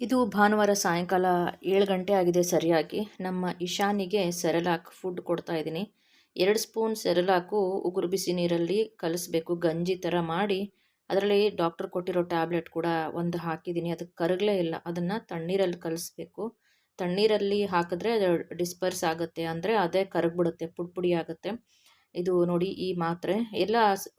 ಇದು ಭಾನುವಾರ ಸಾಯಂಕಾಲ ಏಳು ಗಂಟೆ ಆಗಿದೆ ಸರಿಯಾಗಿ. ನಮ್ಮ ಇಶಾನಿಗೆ ಸೆರೆಲಾಕ್ ಫುಡ್ ಕೊಡ್ತಾ ಇದ್ದೀನಿ. ಎರಡು ಸ್ಪೂನ್ ಸೆರೆಲಾಕು ಉಗುರು ಬಿಸಿ ನೀರಲ್ಲಿ ಕಲಿಸ್ಬೇಕು. ಗಂಜಿ ಥರ ಮಾಡಿ ಅದರಲ್ಲಿ ಡಾಕ್ಟರ್ ಕೊಟ್ಟಿರೋ ಟ್ಯಾಬ್ಲೆಟ್ ಕೂಡ ಒಂದು ಹಾಕಿದ್ದೀನಿ. ಅದಕ್ಕೆ ಕರಗಲೇ ಇಲ್ಲ. ಅದನ್ನು ತಣ್ಣೀರಲ್ಲಿ ಕಲಿಸ್ಬೇಕು. ತಣ್ಣೀರಲ್ಲಿ ಹಾಕಿದ್ರೆ ಅದು ಡಿಸ್ಪರ್ಸ್ ಆಗುತ್ತೆ. ಅಂದರೆ ಅದೇ ಕರಗ್ಬಿಡುತ್ತೆ. ಪುಡಿ ಪುಡಿ ಆಗುತ್ತೆ. ಇದು ನೋಡಿ ಈ ಮಾತ್ರೆ. ಎಲ್ಲ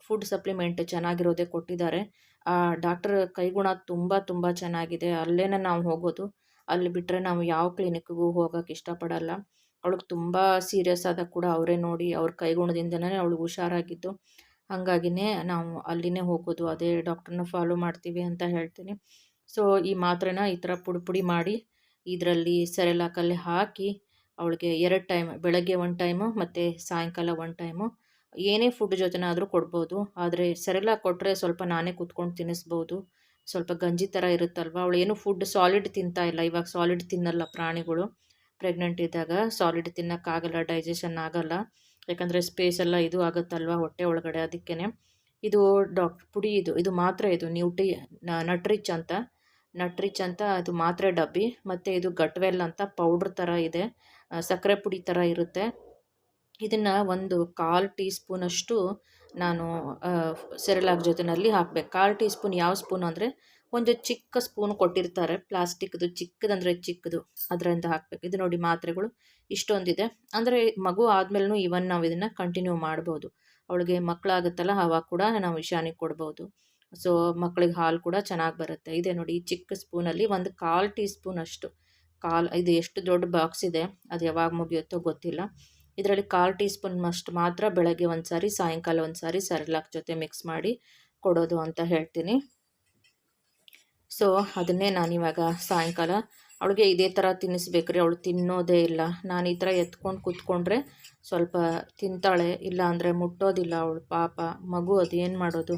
ಫುಡ್ ಸಪ್ಲಿಮೆಂಟ್ ಚೆನ್ನಾಗಿರೋದೇ ಕೊಟ್ಟಿದ್ದಾರೆ. ಆ, ಡಾಕ್ಟರ್ ಕೈಗುಣ ತುಂಬ ತುಂಬ ಚೆನ್ನಾಗಿದೆ. ಅಲ್ಲೇ ನಾವು ಹೋಗೋದು. ಅಲ್ಲಿ ಬಿಟ್ಟರೆ ನಾವು ಯಾವ ಕ್ಲಿನಿಕ್ಗೂ ಹೋಗೋಕ್ಕೆ ಇಷ್ಟಪಡಲ್ಲ. ಅವಳಿಗೆ ತುಂಬ ಸೀರಿಯಸ್ ಆದಾಗ ಕೂಡ ಅವರೇ ನೋಡಿ, ಅವ್ರ ಕೈಗುಣದಿಂದನೇ ಅವಳು ಹುಷಾರಾಗಿದ್ದು. ಹಾಗಾಗಿನೇ ನಾವು ಅಲ್ಲಿನೇ ಹೋಗೋದು. ಅದೇ ಡಾಕ್ಟ್ರನ್ನ ಫಾಲೋ ಮಾಡ್ತೀವಿ ಅಂತ ಹೇಳ್ತೀನಿ. ಸೊ ಈ ಮಾತ್ರೆನ ಈ ಥರ ಪುಡಿ ಪುಡಿ ಮಾಡಿ ಇದರಲ್ಲಿ ಸೆರೆಲಾಕಲ್ಲಿ ಹಾಕಿ, ಅವಳಿಗೆ ಎರಡು ಟೈಮ್ ಬೆಳಗ್ಗೆ ಒನ್ ಟೈಮು ಮತ್ತು ಸಾಯಂಕಾಲ ಒನ್ ಟೈಮು ಏನೇ ಫುಡ್ ಜೊತೆನಾದರೂ ಕೊಡ್ಬೋದು. ಆದರೆ ಸೆರೆಲ್ಲ ಕೊಟ್ಟರೆ ಸ್ವಲ್ಪ ನಾನೇ ಕೂತ್ಕೊಂಡು ತಿನ್ನಿಸ್ಬೋದು. ಸ್ವಲ್ಪ ಗಂಜಿ ಥರ ಇರುತ್ತಲ್ವ? ಅವಳು ಏನು ಫುಡ್ ಸಾಲಿಡ್ ತಿಂತಾ ಇಲ್ಲ. ಇವಾಗ ಸಾಲಿಡ್ ತಿನ್ನಲ್ಲ ಪ್ರಾಣಿಗಳು. ಪ್ರೆಗ್ನೆಂಟ್ ಇದ್ದಾಗ ಸಾಲಿಡ್ ತಿನ್ನೋಕ್ಕಾಗಲ್ಲ ಡೈಜೆಷನ್ ಆಗಲ್ಲ. ಯಾಕಂದರೆ ಸ್ಪೇಸ್ ಎಲ್ಲ ಇದು ಆಗುತ್ತಲ್ವ ಹೊಟ್ಟೆ ಒಳಗಡೆ ಅದಕ್ಕೇ ಇದು ಡಾಕ್ ಪುಡಿ ಇದು ಇದು ಮಾತ್ರ ಇದು ನ್ಯೂಟ್ರಿ ನಟ್ರಿಚ್ ಅಂತ. ನಟ್ರಿಚ್ ಅಂತ ಅದು ಮಾತ್ರೆ ಡಬ್ಬಿ. ಮತ್ತು ಇದು ಗಟ್ವೆಲ್ ಅಂತ ಪೌಡ್ರ್ ಥರ ಇದೆ. ಸಕ್ಕರೆ ಪುಡಿ ಥರ ಇರುತ್ತೆ. ಇದನ್ನು ಒಂದು ಕಾಲು ಟೀ ಸ್ಪೂನಷ್ಟು ನಾನು ಸೆರೆಲಾಕ್ ಜೊತೆಯಲ್ಲಿ ಹಾಕ್ಬೇಕು. ಕಾಲು ಟೀ ಸ್ಪೂನ್ ಯಾವ ಸ್ಪೂನ್ ಅಂದರೆ, ಒಂದು ಚಿಕ್ಕ ಸ್ಪೂನ್ ಕೊಟ್ಟಿರ್ತಾರೆ. ಪ್ಲಾಸ್ಟಿಕ್ದು ಚಿಕ್ಕದಂದರೆ ಚಿಕ್ಕದು, ಅದರಿಂದ ಹಾಕ್ಬೇಕು. ಇದು ನೋಡಿ ಮಾತ್ರೆಗಳು ಇಷ್ಟೊಂದಿದೆ. ಅಂದರೆ ಮಗು ಆದಮೇಲೂ ಇವನ್ ನಾವು ಇದನ್ನು ಕಂಟಿನ್ಯೂ ಮಾಡ್ಬೋದು. ಅವಳಿಗೆ ಮಕ್ಕಳಾಗುತ್ತಲ್ಲ ಅವಾಗ ಕೂಡ ನಾವು ವಿಷಾನಿಗೆ ಕೊಡ್ಬೋದು. ಸೊ ಮಕ್ಕಳಿಗೆ ಹಾಲು ಕೂಡ ಚೆನ್ನಾಗಿ ಬರುತ್ತೆ. ಇದೆ ನೋಡಿ ಈ ಚಿಕ್ಕ ಸ್ಪೂನಲ್ಲಿ ಒಂದು ಕಾಲು ಟೀ ಸ್ಪೂನ್ ಅಷ್ಟು ಕಾಲು, ಇದು ಎಷ್ಟು ದೊಡ್ಡ ಬಾಕ್ಸ್ ಇದೆ, ಅದು ಯಾವಾಗ ಮುಗಿಯುತ್ತೋ ಗೊತ್ತಿಲ್ಲ. ಇದರಲ್ಲಿ ಕಾಲು ಟೀ ಸ್ಪೂನ್ ಅಷ್ಟು ಮಾತ್ರ ಬೆಳಗ್ಗೆ ಒಂದು ಸಾರಿ ಸಾಯಂಕಾಲ ಒಂದು ಸಾರಿ ಸರ್ಲಾಕ್ ಜೊತೆ ಮಿಕ್ಸ್ ಮಾಡಿ ಕೊಡೋದು ಅಂತ ಹೇಳ್ತೀನಿ. ಸೊ, ಅದನ್ನೇ ನಾನಿವಾಗ ಸಾಯಂಕಾಲ ಅವಳಿಗೆ ಇದೇ ಥರ ತಿನ್ನಿಸ್ಬೇಕ್ರಿ ಅವಳು ತಿನ್ನೋದೇ ಇಲ್ಲ. ನಾನು ಈ ಥರ ಎತ್ಕೊಂಡು ಕೂತ್ಕೊಂಡ್ರೆ ಸ್ವಲ್ಪ ತಿಂತಾಳೆ, ಇಲ್ಲ ಅಂದರೆ ಮುಟ್ಟೋದಿಲ್ಲ ಅವಳು ಪಾಪ. ಮಗು ಅದು ಏನು ಮಾಡೋದು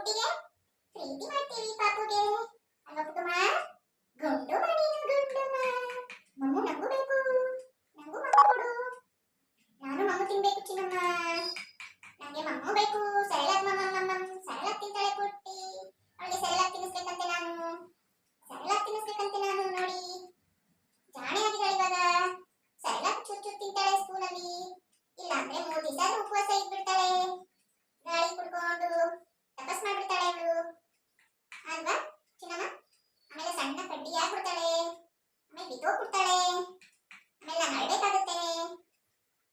ಪುಟ್ಟಿಗೆ ಪ್ರೀತಿ ಮಾಡ್ತೀವಿ ಪಾಪುಗೆ. ಅಲ್ವಾ ಕುಟುಂಬ? ಗಂಡು ಮಾಡಿ ಗುಂಡುಮ್ಮ ಮಮ್ಮು ನಂಗೂ ಬೇಕು ನಂಗೂ ಮಮ್ಮು ಕೊಡು. ನಾನು ಮಮ್ಮು ತಿನ್ಬೇಕು ಚಿನ್ನಮ್ಮ. ನನಗೆ ಮಮ್ಮು ಬೇಕು. ಸರಳಾಗ್ ಮಮ್ಮ ಮಮ್ಮ. ಸರಳಾಗ್ ತಿಂತಾಳೆ ಕೊಟ್ಟಿ ಅವಳಿಗೆ ಸರಳಾಗ್ ತಿನ್ನಿಸ್ಬೇಕಂತೆ ನಾನು. ಸರಳಾಗ್ ತಿನ್ನಿಸ್ಬೇಕಂತೆ ನಾನು ನೋಡಿ ಜಾಣೆ ಆಗಿದ್ದಾಳೆ ಇವಾಗ ಸರಳಾಗ್ ಚುಚ್ಚು ಚುಚ್ಚು ತಿಂತಾಳೆ ಸ್ಕೂಲಲ್ಲಿ ಇಲ್ಲ ಅಂದ್ರೆ ಮೂರ್ ದಿವಸ ಉಪವಾಸ ಇದ್ಬಿಡ್ತಾಳೆ ಗಾಳಿ ಕುಡ್ಕೊಂಡು ತಪಸ್ ಮಾಡ್ಬಿಡ್ತಾಳೆ ಅವಳು ಅಲ್ವಾ ಚಿನ್ನಮ್ಮ ಆಮೇಲೆ ಸಣ್ಣ ಕಡ್ಡಿ ಹಾಕ್ಬಿಡ್ತಾಳೆ ಆಮೇಲೆ ಬಿದ್ದೋಗ್ಬಿಡ್ತಾಳೆ ಆಮೇಲೆ ನಾನು ಅಳ್ಬೇಕಾಗುತ್ತೆ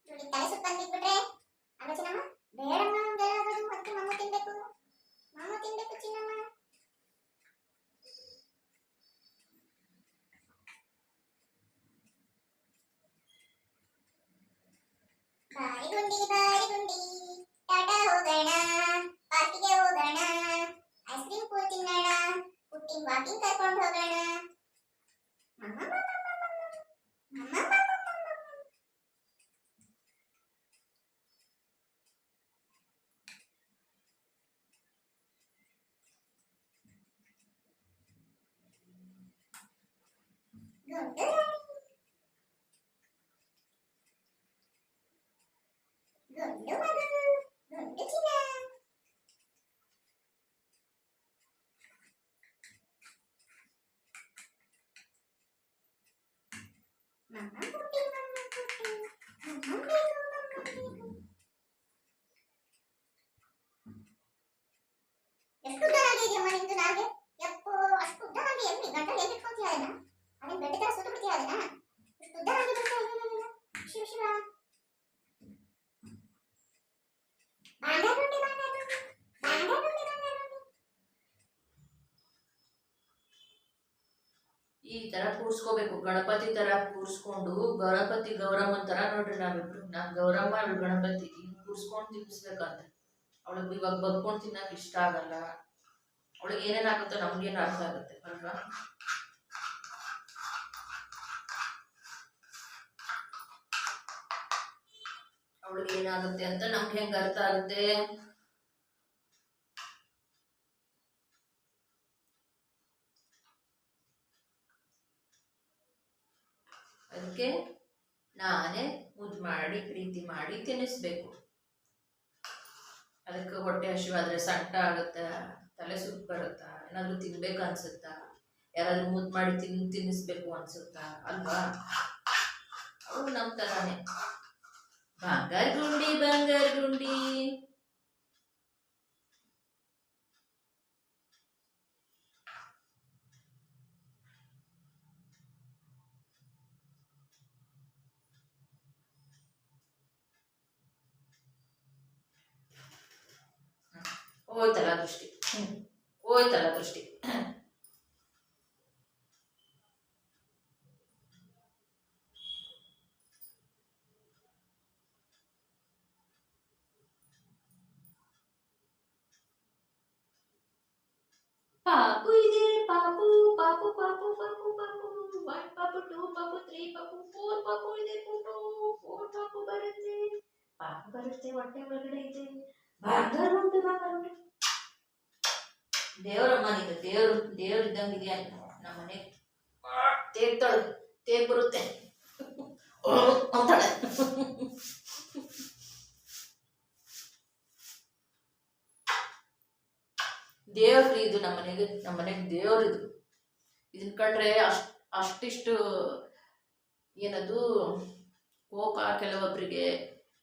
ನೋಡಿ ತಲೆ ಸುತ್ತ ಬಂದ್ಬಿಟ್ರೆ ಅಲ್ವಾ ಚಿನ್ನಮ್ಮ ಬೇಡಮ್ಮ ಬೇಡಾಗೋದು ಮತ್ತೆ ಮಮ್ಮ ತಿನ್ಬೇಕು ಮಮ್ಮ ತಿನ್ಬೇಕು ಚಿನ್ನಮ್ಮ ಬಾರಿ ಗುಂಡಿ ಬಾರಿ ಗುಂಡಿ ಟಾಟಾ ಹೋಗೋಣ ಪಾರ್ಟಿಗೆ ಹೋಗೋಣ ಐಸ್ ಕ್ರೀಮ್ ಕೂಲ್ ತಿನ್ನೋಣ ಪುಟ್ಟಿನ ವಾಕಿಂಗ್ ಕರ್ಕೊಂಡು ಹೋಗೋಣ ಮಮ್ಮ ಈ ತರ ಕೂರ್ಸ್ಕೋಬೇಕು. ಗಣಪತಿ ತರ ಕೂರ್ಸ್ಕೊಂಡು ಗಣಪತಿ ಗೌರಮ್ಮ ತರ ನೋಡ್ರಿ ನಾವಿಬ್ರು. ನಾನು ಗೌರಮ್ಮ ಗಣಪತಿ. ಕೂರ್ಸ್ಕೊಂಡು ತಿನ್ಸ್ಬೇಕಂತ. ಅವಳಿಗೆ ಇವಾಗ ಬಗ್ಕೊಂಡು ತಿನ್ನಕ್ ಇಷ್ಟ ಆಗಲ್ಲ. ಅವಳಿಗೆ ಏನೇನಾಗುತ್ತೋ ನಮ್ಗೇನು ಅರ್ಥ ಆಗುತ್ತೆ, ಅಲ್ವಾ? ಅವಳಿಗೆ ಏನಾಗುತ್ತೆ ಅಂತ ನಮ್ಗೆ ಹೆಂಗ್ ಅರ್ಥ ಆಗುತ್ತೆ? ಅದಕ್ಕೆ ನಾನೇ ಮುದ್ದು ಮಾಡಿ, ಪ್ರೀತಿ ಮಾಡಿ ತಿನ್ನಿಸ್ಬೇಕು. ಅದಕ್ಕೆ ಹೊಟ್ಟೆ ಹಸಿವಾದ್ರೆ ಸಂಟ ಆಗುತ್ತಾ? ತಲೆ ಸುತ್ತ ಬರುತ್ತಾ? ಏನಾದ್ರು ತಿನ್ಬೇಕು ಅನ್ಸುತ್ತಾ? ಯಾರಾದ್ರೂ ಮುದ್ದು ಮಾಡಿ ತಿನ್, ತಿನ್ನಿಸ್ಬೇಕು ಅನ್ಸುತ್ತಾ? ಅಲ್ವಾ? ಅವಳು ನಮ್ ಥರಾನೇ ಬಂಗಾರ ಗುಂಡಿ ಬಂಗಾರ ಗುಂಡಿ ಹೋಯ್ತಲ್ಲ ದೃಷ್ಟಿ ಹ್ಮ್. ಹೋಯ್ತಲ್ಲ ದೃಷ್ಟಿ ಪಾಪು ಇದೆ ಪಾಪು ಪಾಪು ಪಾಪು ಪಾಪು ಪಾಪು. ಒನ್ ಪಾಪು ಟೂ ಪಾಪು ತ್ರೀ ಪಾಪು ಫೋರ್ ಪಾಪು ಇದೆ ಪುಟು ಫೋರ್ ಪಾಪು ಬರುತ್ತೆ. ಪಾಪು ಬರುತ್ತೆ, ಹೊಟ್ಟೆ ಒಳಗಡೆ ಇದೆ. ಬಂಗಾರ ಉಂಟು ಬಂಗಾರ ಉಂಟು. ದೇವರಮ್ಮ ದೇವರು, ದೇವ್ರು ದೇವ್ರು ಇದ್ದಂಗಿದೆಯಾ ನಮ್ಮ ಮನೆ ತೇಗ್ತಾಳು, ತೇಗ್ ಬರುತ್ತೆ. ಅಂತಾಳೆ. ದೇವ್ರು ಇದು ನಮ್ಮ ಮನೆಗೆ ನಮ್ಮ ಮನೆಗೆ ದೇವ್ರು ಇದು. ಇದನ್ನ ಕಂಡ್ರೆ ಅಷ್ಟ್, ಅಷ್ಟಿಷ್ಟು ಏನದು, ಕೋಪ ಕೆಲವೊಬ್ಬರಿಗೆ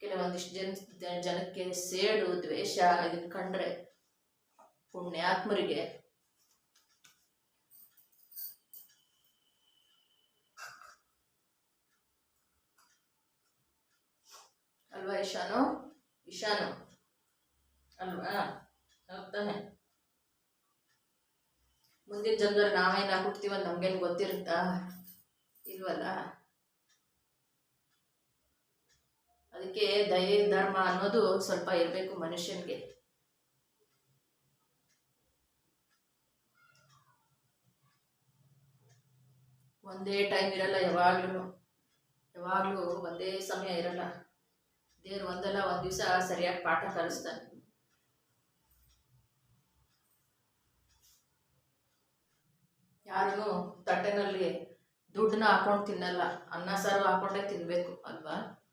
ಕೆಲವೊಂದಿಷ್ಟು ಜನ, ಜನಕ್ಕೆ ಸೇಡು ದ್ವೇಷ ಇದನ್ನ ಕಂಡ್ರೆ ಪುಣ್ಯಾತ್ಮರಿಗೆ. ಅಲ್ವಾ ಇಶಾನು ಇಶಾನು ಅಲ್ವಾ? ಹೌದಾನೆ ಮುಂದಿನ ಜನ್ಮದಲ್ಲಿ ನಾವೇನ ಹುಟ್ತೀವಂತ ನಮ್ಗೇನು ಗೊತ್ತಿರುತ್ತಾ? ಇಲ್ವಲ್ಲ? ಅದಕ್ಕೆ ದಯೆ, ಧರ್ಮ ಅನ್ನೋದು ಸ್ವಲ್ಪ ಇರಬೇಕು ಮನುಷ್ಯನಿಗೆ. ಒಂದೇ ಟೈಮ್ ಇರಲ್ಲ, ಯಾವಾಗ್ಲೂ. ಯಾವಾಗಲೂ ಒಂದೇ ಸಮಯ ಇರಲ್ಲ. ದೇವ್ರು ಒಂದಲ್ಲ, ಒಂದು ದಿವಸ ಸರಿಯಾಗಿ ಪಾಠ ಕಲಿಸ್ತಾನೆ. ಯಾರೂ ತಟ್ಟೆನಲ್ಲಿ ದುಡ್ಡನ್ನ ಹಾಕೊಂಡು ತಿನ್ನಲ್ಲ. ಅನ್ನ ಸಾರು ಹಾಕೊಂಡೇ ತಿನ್ನಬೇಕು ಅಲ್ವಾ?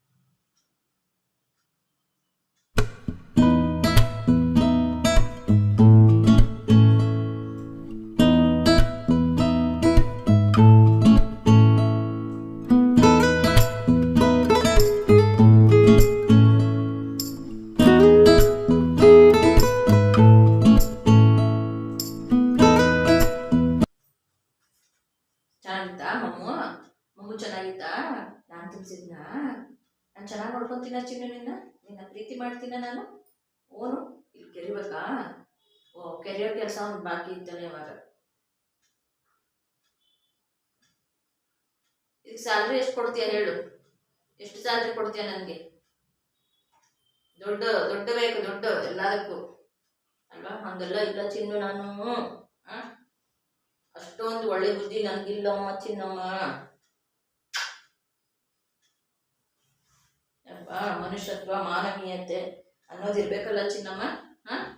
ನೋಡ್ಕೊಂತೀನ ಚಿನ್ನು ನಿನ್ನ ನಿನ್ನ ಪ್ರೀತಿ ಮಾಡ್ತೀನ ನಾನು. ಓನು, ಇಲ್ಲಿ ಕೆರಿಬೇಕಾ ಓ ಕೆರೆಯೋ ಕೆಲಸ ಒಂದು ಬಾಕಿ ಇದ್ದಾನೆ ಅವಾಗ ಇದು ಸ್ಯಾಲ್ರಿ ಎಷ್ಟು ಕೊಡ್ತೀಯ ಹೇಳು? ಎಷ್ಟು ಸ್ಯಾಲ್ರಿ ಕೊಡ್ತೀಯ ನನಗೆ? ದೊಡ್ಡ ದೊಡ್ಡ ಬೇಕು, ದೊಡ್ಡ, ಎಲ್ಲದಕ್ಕೂ. ಅಲ್ವಾ? ಹಂಗೆಲ್ಲ ಇಲ್ಲ ಚಿನ್ನು ನಾನು? ಅಷ್ಟೊಂದು ಒಳ್ಳೆ ಬುದ್ಧಿ ನನಗಿಲ್ಲಮ್ಮ ಚಿನ್ನಮ್ಮ. ಅಲ್ವಾ ಮನುಷ್ಯತ್ವ ಮಾನವೀಯತೆ ಅನ್ನೋದಿರ್ಬೇಕಲ್ಲ ಚಿನ್ನಮ್ಮ? ಹಾ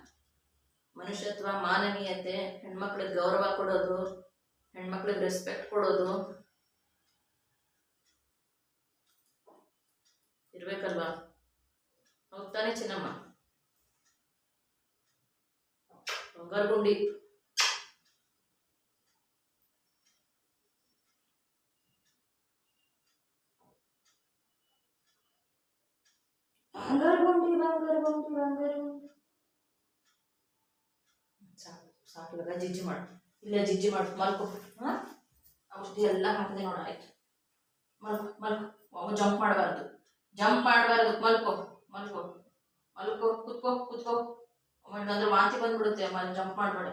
ಮನುಷ್ಯತ್ವ ಮಾನವೀಯತೆ, ಹೆಣ್ಮಕ್ಳಿಗೆ ಗೌರವ ಕೊಡೋದು, ಹೆಣ್ಮಕ್ಳಿಗೆ ರೆಸ್ಪೆಕ್ಟ್ ಕೊಡೋದು ಇರ್ಬೇಕಲ್ವಾ? ಹೋಗ್ತಾನೆ ಚಿನ್ನಮ್ಮ. ಬಂಗಾರ ಬಂಗಾರ ಗುಂಡಿ ಬಂಗಾರ ಗುಂಡಿ ಬಂಗಾರ ಗುಂಡಿ ಸಾಕು ಸಾಕು ಇವಾಗ ಜಿಜ್ಜಿ ಮಾಡು. ಇಲ್ಲ ಜಿಜ್ಜಿ ಮಾಡು, ಮಲ್ಕೋ. ಹಾಂ? ಔಷಧಿ ಎಲ್ಲ ಹಾಕಿದೆ ನೋಡ, ಆಯ್ತು. ಮಲ್ಕೊ ಮಲ್ಕೊ. ಜಂಪ್ ಮಾಡಬಾರ್ದು. ಜಂಪ್ ಮಾಡಬಾರ್ದು, ಮಲ್ಕೋ ಮಲ್ಕೋ. ಮಲ್ಕೋ, ಕುತ್ಕೋ ಕುತ್ಕೋ. ಆಮೇಲೆ ಅಂದ್ರೆ ವಾಂತಿ ಬಂದ್ಬಿಡುತ್ತೆ ಅಮ್ಮ ಜಂಪ್ ಮಾಡಬೇಡ.